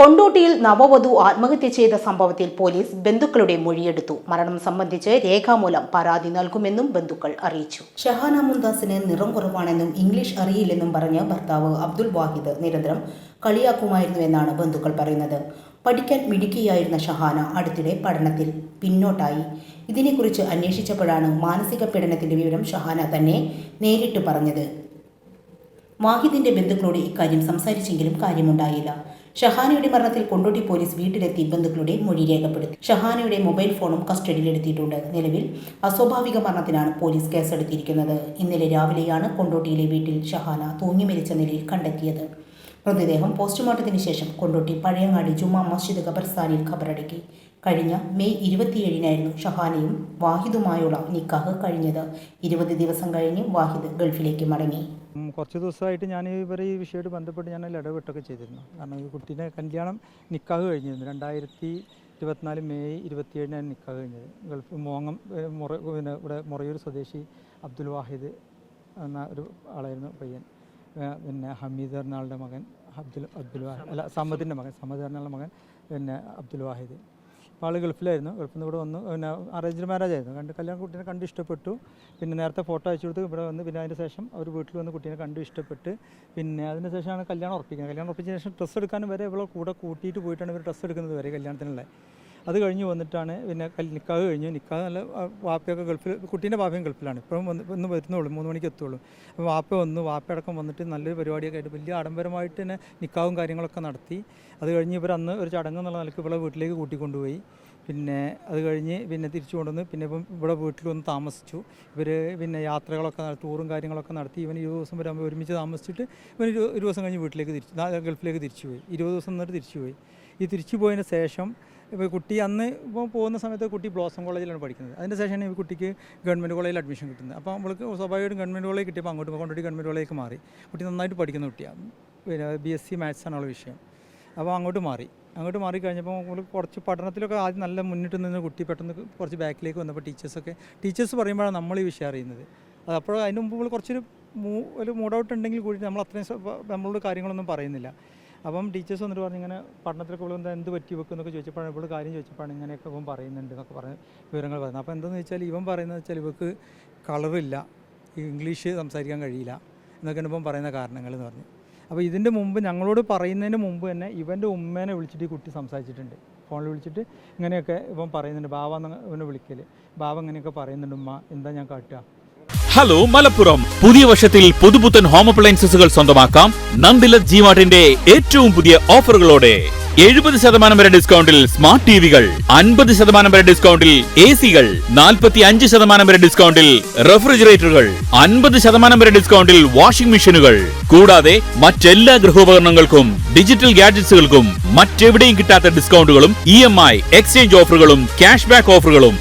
കൊണ്ടോട്ടിയിൽ നവവധു ആത്മഹത്യ ചെയ്ത സംഭവത്തിൽ പോലീസ് ബന്ധുക്കളുടെ മൊഴിയെടുത്തു. മരണം സംബന്ധിച്ച് രേഖാമൂലം പരാതി നൽകുമെന്നും ബന്ധുക്കൾ അറിയിച്ചു. ഷഹാന മുന്താസിന് നിറം കുറവാണെന്നും ഇംഗ്ലീഷ് അറിയില്ലെന്നും പറഞ്ഞ് ഭർത്താവ് അബ്ദുൽ വാഹിദ് നിരന്തരം കളിയാക്കുമായിരുന്നുവെന്നാണ് ബന്ധുക്കൾ പറയുന്നത്. പഠിക്കാൻ മിടുക്കിയായിരുന്ന ഷഹാന അടുത്തിടെ പഠനത്തിൽ പിന്നോട്ടായി. ഇതിനെക്കുറിച്ച് അന്വേഷിച്ചപ്പോഴാണ് മാനസിക പീഡനത്തിന്റെ വിവരം ഷഹാന തന്നെ നേരിട്ട് പറഞ്ഞത്. വാഹിദിന്റെ ബന്ധുക്കളോട് ഇക്കാര്യം സംസാരിച്ചെങ്കിലും കാര്യമുണ്ടായില്ല. ഷഹാനയുടെ മരണത്തിൽ കൊണ്ടോട്ടി പോലീസ് വീട്ടിലെത്തി ബന്ധുക്കളുടെ മൊഴി രേഖപ്പെടുത്തി. ഷഹാനയുടെ മൊബൈൽ ഫോണും കസ്റ്റഡിയിലെടുത്തിട്ടുണ്ട്. നിലവിൽ അസ്വാഭാവിക മരണത്തിനാണ് പോലീസ് കേസെടുത്തിരിക്കുന്നത്. ഇന്നലെ രാവിലെയാണ് കൊണ്ടോട്ടിയിലെ വീട്ടിൽ ഷഹാന തൂങ്ങി മരിച്ച നിലയിൽ കണ്ടെത്തിയത്. മൃതദേഹം പോസ്റ്റ്മോർട്ടത്തിന് ശേഷം കൊണ്ടോട്ടി പഴയങ്ങാടി ജുമാ മസ്ജിദ് ഖബർസ്ഥാനിൽ ഖബറടക്കി. കഴിഞ്ഞ മെയ് ഇരുപത്തിയേഴിനായിരുന്നു ഷഹാനയും വാഹിദുമായുള്ള നിക്കാഹ് കഴിഞ്ഞത്. ഇരുപത് ദിവസം കഴിഞ്ഞ് വാഹിദ് ഗൾഫിലേക്ക് മടങ്ങി. കുറച്ച് ദിവസമായിട്ട് ഞാൻ ഇവരെ ഈ വിഷയമായിട്ട് ബന്ധപ്പെട്ട് ഞാൻ ഇടപെട്ടൊക്കെ ചെയ്തിരുന്നു. കാരണം ഈ കുട്ടീന്റെ കല്യാണം നിക്കാഹ് കഴിഞ്ഞിരുന്നു. രണ്ടായിരത്തി ഇരുപത്തിനാല് മെയ് ഇരുപത്തിയേഴിനാണ് നിക്കാഹ് കഴിഞ്ഞത്. ഗൾഫ് മോങ്ങം മുറ പിന്നെ ഇവിടെ മുറയൂർ സ്വദേശി അബ്ദുൽ വാഹിദ് എന്ന ഒരു ആളായിരുന്നു പയ്യൻ. പിന്നെ ഹമീദ് എന്ന ആളുടെ മകൻ അബ്ദുൽ അബ്ദുൽ വാഹിദ് അല്ല സമദിന്റെ മകൻ സമദ് എന്ന ആളുടെ മകൻ പിന്നെ അബ്ദുൽ വാഹിദ്. അപ്പോൾ ആൾ ഗൾഫിലായിരുന്നു. ഗൾഫിൽ നിന്ന് ഇവിടെ വന്നു. പിന്നെ അറേഞ്ച് മാരേജ് ആയിരുന്നു. കണ്ട് കല്യാണം കുട്ടീനെ കണ്ട് ഇഷ്ടപ്പെട്ടു. പിന്നെ നേരത്തെ ഫോട്ടോ അയച്ചു കൊടുത്ത് ഇവിടെ വന്ന് പിന്നെ അതിന് ശേഷം അവർ വീട്ടിൽ വന്ന് കുട്ടീനെ കണ്ടു ഇഷ്ടപ്പെട്ട് പിന്നെ അതിന് ശേഷമാണ് കല്യാണം ഉറപ്പിക്കുന്നത്. കല്യാണം ഉറപ്പിച്ചതിന് ശേഷം ഡ്രസ്സ് എടുക്കാനും വരെ ഇവളെ കൂടെ കൂട്ടിയിട്ട് പോയിട്ടാണ് ഇവർ ഡ്രസ്സ് എടുക്കുന്നത് വരെ കല്യാണത്തിനുള്ള. അത് കഴിഞ്ഞ് വന്നിട്ടാണ് പിന്നെ നിക്കാഹ് കഴിഞ്ഞു. നിക്കാഹ് നല്ല വാപ്പയൊക്കെ ഗൾഫിൽ കുട്ടീന്റെ വാപ്പയും ഗൾഫിലാണ്. ഇപ്പം വന്ന് ഇന്ന് വരുന്നുള്ളൂ മൂന്ന് മണിക്ക് എത്തുള്ളൂ. അപ്പോൾ വാപ്പ വന്നു. വാപ്പയടക്കം വന്നിട്ട് നല്ലൊരു പരിപാടിയൊക്കെ ആയിട്ട് വലിയ ആഡംബരമായിട്ട് തന്നെ നിക്കാവും കാര്യങ്ങളൊക്കെ നടത്തി. അത് കഴിഞ്ഞ് ഇവർ അന്ന് ഒരു ചടങ്ങ് എന്നുള്ള നിലയ്ക്ക് ഇവിടെ വീട്ടിലേക്ക് കൂട്ടിക്കൊണ്ടുപോയി. പിന്നെ അത് കഴിഞ്ഞ് പിന്നെ തിരിച്ചു കൊണ്ടുവന്ന് പിന്നെ ഇപ്പം ഇവിടെ വീട്ടിൽ വന്ന് താമസിച്ചു. ഇവർ പിന്നെ യാത്രകളൊക്കെ ടൂറും കാര്യങ്ങളൊക്കെ നടത്തി. ഇവൻ ഇരുപത് ദിവസം വരെ ഒരുമിച്ച് താമസിച്ചിട്ട് ഇവൻ ഒരു ദിവസം കഴിഞ്ഞ് വീട്ടിലേക്ക് തിരിച്ചു ഗൾഫിലേക്ക് തിരിച്ചു പോയി ഇരുപത് ദിവസം എന്നിട്ട് തിരിച്ചു പോയി ഈ തിരിച്ചു പോയതിന് ശേഷം ഇപ്പോൾ കുട്ടി അന്ന് ഇപ്പോൾ പോകുന്ന സമയത്ത് കുട്ടി ബ്ലോസം കോളേജിലാണ് പഠിക്കുന്നത്. അതിന് ശേഷമാണ് ഈ കുട്ടിക്ക് ഗവൺമെന്റ് കോളേജിൽ അഡ്മിഷൻ കിട്ടുന്നത്. അപ്പോൾ നമ്മൾക്ക് സ്വാഭാവികമായിട്ടും ഗവൺമെന്റ് കോളേജ് കിട്ടിയപ്പോൾ അങ്ങോട്ട് കൊണ്ടുപോയി ഗവൺമെന്റ് കോളേജിലേക്ക് മാറി. കുട്ടി നന്നായിട്ട് പഠിക്കുന്ന കുട്ടിയാണ് പിന്നെ ബി എസ് സി മാത്സ് ആണുള്ള വിഷയം. അപ്പോൾ അങ്ങോട്ട് മാറി. അങ്ങോട്ട് മാറി കഴിഞ്ഞപ്പോൾ നമ്മൾ കുറച്ച് പഠനത്തിലൊക്കെ ആദ്യം നല്ല മുന്നിട്ട് നിന്ന് കുട്ടി പെട്ടെന്ന് കുറച്ച് ബാക്കിലേക്ക് വന്നപ്പോൾ ടീച്ചേഴ്സൊക്കെ ടീച്ചേഴ്സ് പറയുമ്പോഴാണ് നമ്മൾ ഈ വിഷയം അറിയുന്നത്. അത് അപ്പോൾ അതിന് മുമ്പ് നമ്മൾ കുറച്ചൊരു മൂ ഒരു മൂഡ് ഔട്ട് ഉണ്ടെങ്കിൽ കൂടി നമ്മൾ അത്രയും നമ്മളോട് കാര്യങ്ങളൊന്നും പറയുന്നില്ല. അപ്പം ടീച്ചേഴ്സ് വന്നിട്ട് പറഞ്ഞു ഇങ്ങനെ പഠനത്തിലൊക്കെ ഇവിടെ എന്താ എന്ത് പറ്റി വെക്കും എന്നൊക്കെ ചോദിച്ചപ്പോഴാണ് ഇവിടെ കാര്യം ചോദിച്ചപ്പോഴാണ് ഇങ്ങനെയൊക്കെ ഇവൻ പറയുന്നുണ്ട് എന്നൊക്കെ പറഞ്ഞ് വിവരങ്ങൾ പറയുന്നത് അപ്പോൾ എന്താണെന്ന് വെച്ചാൽ ഇവൻ പറയുന്നത് വെച്ചാൽ ഇവക്ക് കളറില്ല ഇംഗ്ലീഷ് സംസാരിക്കാൻ കഴിയില്ല എന്നൊക്കെയാണ് ഇപ്പം പറയുന്ന കാരണങ്ങൾ എന്ന് പറഞ്ഞു. അപ്പോൾ ഇതിന്റെ മുമ്പ് ഞങ്ങളോട് പറയുന്നതിന് മുമ്പ് തന്നെ ഇവന്റെ ഉമ്മേനെ വിളിച്ചിട്ട് ഈ കുട്ടി സംസാരിച്ചിട്ടുണ്ട്. ഫോണിൽ വിളിച്ചിട്ട് ഇങ്ങനെയൊക്കെ ഇപ്പം പറയുന്നുണ്ട് ബാവ ഇവനെ വിളിക്കൽ ബാവ ഇങ്ങനെയൊക്കെ പറയുന്നുണ്ട് ഉമ്മ. എന്താ ഞാൻ കാട്ടുക? ഹലോ മലപ്പുറം. പുതിയ വർഷത്തിൽ പുതുപുത്തൻ ഹോം അപ്ലയൻസസുകൾ സ്വന്തമാക്കാം. നന്ദിലത് ജിമാർട്ടിന്റെ ഏറ്റവും പുതിയ ഓഫറുകളോടെ. എഴുപത് ശതമാനം വരെ ഡിസ്കൗണ്ടിൽ സ്മാർട്ട് ടിവികൾ അൻപത് ശതമാനം വരെ ഡിസ്കൗണ്ടിൽ എ സികൾ നാൽപ്പത്തി അഞ്ച് ശതമാനം വരെ ഡിസ്കൗണ്ടിൽ റെഫ്രിജറേറ്ററുകൾ അൻപത് ശതമാനം വരെ ഡിസ്കൗണ്ടിൽ വാഷിംഗ് മെഷീനുകൾ കൂടാതെ മറ്റെല്ലാ ഗൃഹോപകരണങ്ങൾക്കും ഡിജിറ്റൽ ഗാഡ്ജറ്റ്സുകൾക്കും മറ്റെവിടെയും കിട്ടാത്ത ഡിസ്കൗണ്ടുകളും ഇ എം ഐ എക്സ്ചേഞ്ച് ഓഫറുകളും ക്യാഷ് ബാക്ക് ഓഫറുകളും